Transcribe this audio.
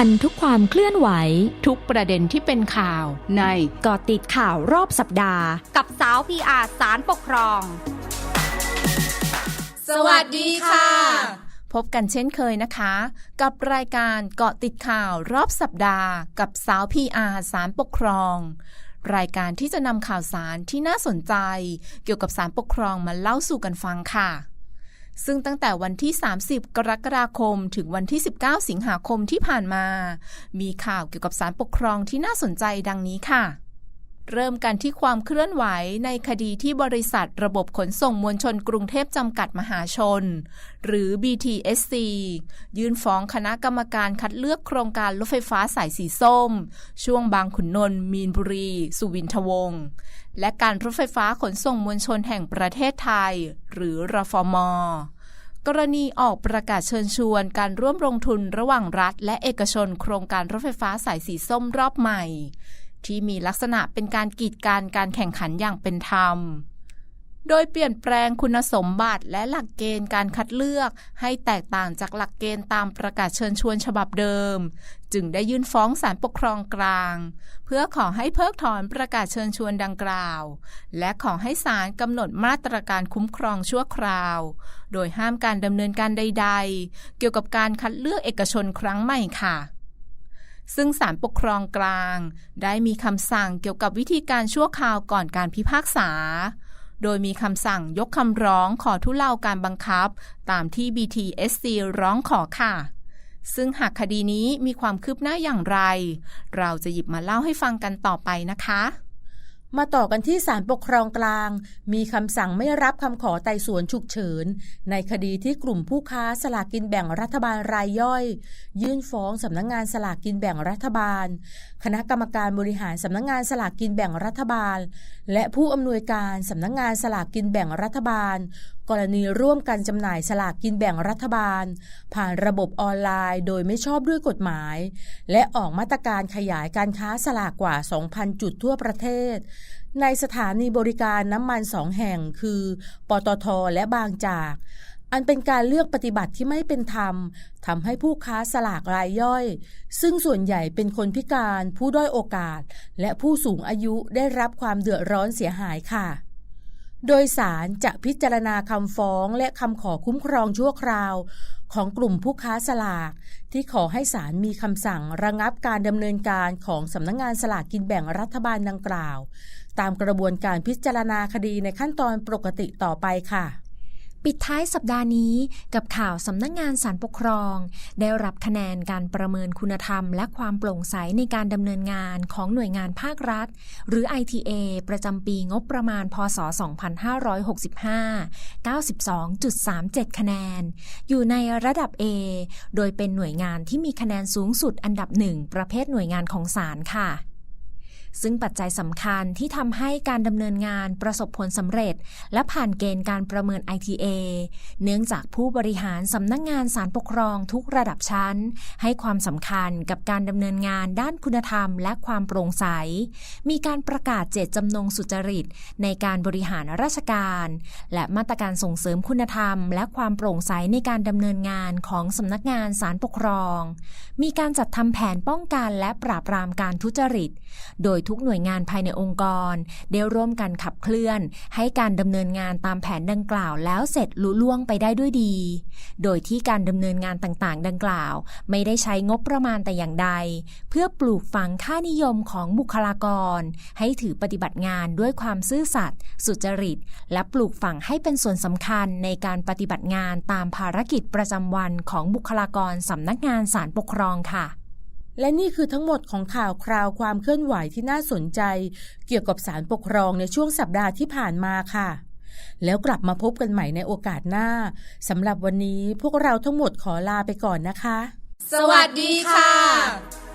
ทันทุกความเคลื่อนไหว ทุกประเด็นที่เป็นข่าวในเกาะติดข่าวรอบสัปดาห์ กับสาวพีอาสารปกครอง สวัสดีค่ะ พบกันเช่นเคยนะคะ กับรายการเกาะติดข่าวรอบสัปดาห์ กับสาวพีอาสารปกครองรายการที่จะนำข่าวสารที่น่าสนใจ เกี่ยวกับสารปกครองมาเล่าสู่กันฟังค่ะ ซึ่งตั้งแต่วันที่ 30 กรกฎาคม ถึงวันที่ 19 สิงหาคมที่ผ่านมา มีข่าวเกี่ยวกับสารปกครองที่น่าสนใจดังนี้ค่ะ เริ่มกันที่ความเคลื่อนไหวในคดีที่บริษัทระบบขนส่งมวลชนกรุงเทพจำกัดมหาชน หรือ BTSC ยื่นฟ้องคณะกรรมการคัดเลือกโครงการรถไฟฟ้าสายสีส้ม ช่วงบางขุนนนท์มีนบุรี สุวินทวงศ์และการรถไฟฟ้าขนส่งมวลชนแห่งประเทศไทย หรือรฟมกรณีออกประกาศเชิญชวนการร่วมลงทุนระหว่างรัฐ และเอกชนโครงการรถไฟฟ้าสายสีส้มรอบใหม่ ที่มีลักษณะเป็นการกีดกันการแข่งขันอย่างเป็นธรรม โดยเปลี่ยนแปลงคุณสมบัติและหลักเกณฑ์การคัดเลือกให้แตกต่างจากหลักเกณฑ์ตามประกาศเชิญชวนฉบับเดิม จึงได้ยื่นฟ้องศาลปกครองกลาง เพื่อขอให้เพิกถอนประกาศเชิญชวนดังกล่าว และขอให้ศาลกำหนดมาตรการคุ้มครองชั่วคราว โดยห้ามการดำเนินการใด ๆ เกี่ยวกับการคัดเลือกเอกชนครั้งใหม่ค่ะ ซึ่งศาลปกครองกลาง ได้มีคำสั่งเกี่ยวกับวิธีการชั่วคราวก่อนการพิพากษา โดยมีคำสั่งยกคำร้องขอทุเลาการบังคับ ตามที่ BTSC ร้องขอค่ะ ซึ่งหากคดีนี้มีความคืบหน้าอย่างไร เราจะหยิบมาเล่าให้ฟังกันต่อไปนะคะ มาต่อกันที่ศาลปกครองกลาง มีคำสั่งไม่รับคำขอไต่สวนฉุกเฉิน ในคดีที่กลุ่มผู้ค้าสลากกินแบ่งรัฐบาลรายย่อย ยื่นฟ้องสำนักงงานสลากกินแบ่งรัฐบาล คณะกรรมการบริหารสำนักงงานสลากกินแบ่งรัฐบาล และผู้อำนวยการสำนักงงานสลากกินแบ่งรัฐบาล กรณีร่วมกันจำหน่ายสลากกินแบ่งรัฐบาล ผ่านระบบออนไลน์ โดยไม่ชอบด้วยกฎหมาย และออกมาตรการขยายการค้าสลากกว่า 2,000 จุดทั่วประเทศ ในสถานีบริการน้ำมันสองแห่งคือ ปตทและบางจาก อันเป็นการเลือกปฏิบัติที่ไม่เป็นธรรมทำให้ผู้ค้าสลากรายย่อย ซึ่งส่วนใหญ่เป็นคนพิการ ผู้ด้อยโอกาส และผู้สูงอายุได้รับความเดือดร้อนเสียหายค่ะโดยสารจะพิจารณาคำฟ้องและคำขอคุ้มครองชั่วคราว ของกลุ่มผู้ค้าสลาก ที่ขอให้ศาลมีคำสั่งระงับการดำเนินการของสำนักงงานสลากกินแบ่งรัฐบาลดังกล่าว ตามกระบวนการพิจารณาคดีในขั้นตอนปกติต่อไปค่ะ ปิดท้ายสัปดาห์นี้กับข่าวสำนักงงานสารปกครอง ได้รับคะแนนการประเมินคุณธรรม และความโปร่งใสในการดำเนินงานของหน่วยงานภาครัฐ หรือ ITA ประจำปีงบประมาณ พศ 2565 92.37 คะแนน อยู่ในระดับ A โดยเป็นหน่วยงานที่มีคะแนนสูงสุดอันดับหนึ่งประเภทหน่วยงานของศาลค่ะ ซึ่งปัจจัยสำคัญที่ทำให้การดำเนินงานประสบผลสำเร็จ และผ่านเกณฑ์การประเมิน ITA เนื่องจากผู้บริหารสำนักงงานสารปกครองทุกระดับชั้น ให้ความสำคัญกับการดำเนินงานด้านคุณธรรม และความโปร่งใส มีการประกาศเจตจำนงสุจริต ในการบริหารราชการ และมาตรการส่งเสริมคุณธรรม และความโปร่งใสในการดำเนินงานของสำนักงานสารปกครอง มีการจัดทำแผนป้องกันและปราบปรามการทุจริต โดยทุกหน่วยงานภายในองค์กร ได้ร่วมกันขับเคลื่อน ให้การดำเนินงานตามแผนดังกล่าวแล้วเสร็จลุล่วงไปได้ด้วยดี โดยที่การดำเนินงานต่างๆ ดังกล่าว ไม่ได้ใช้งบประมาณแต่อย่างใด เพื่อปลูกฝังค่านิยมของบุคลากร ให้ถือปฏิบัติงานด้วยความซื่อสัตย์สุจริต และปลูกฝังให้เป็นส่วนสำคัญในการปฏิบัติงานตามภารกิจประจำวันของบุคลากรสำนักงานสารปกครองค่ะ และนี่คือทั้งหมดของข่าวคราวความเคลื่อนไหวที่น่าสนใจ เกี่ยวกับสารปกครองในช่วงสัปดาห์ที่ผ่านมาค่ะ แล้วกลับมาพบกันใหม่ในโอกาสหน้าสำหรับวันนี้พวกเราทั้งหมดขอลาไปก่อนนะคะ สวัสดีค่ะ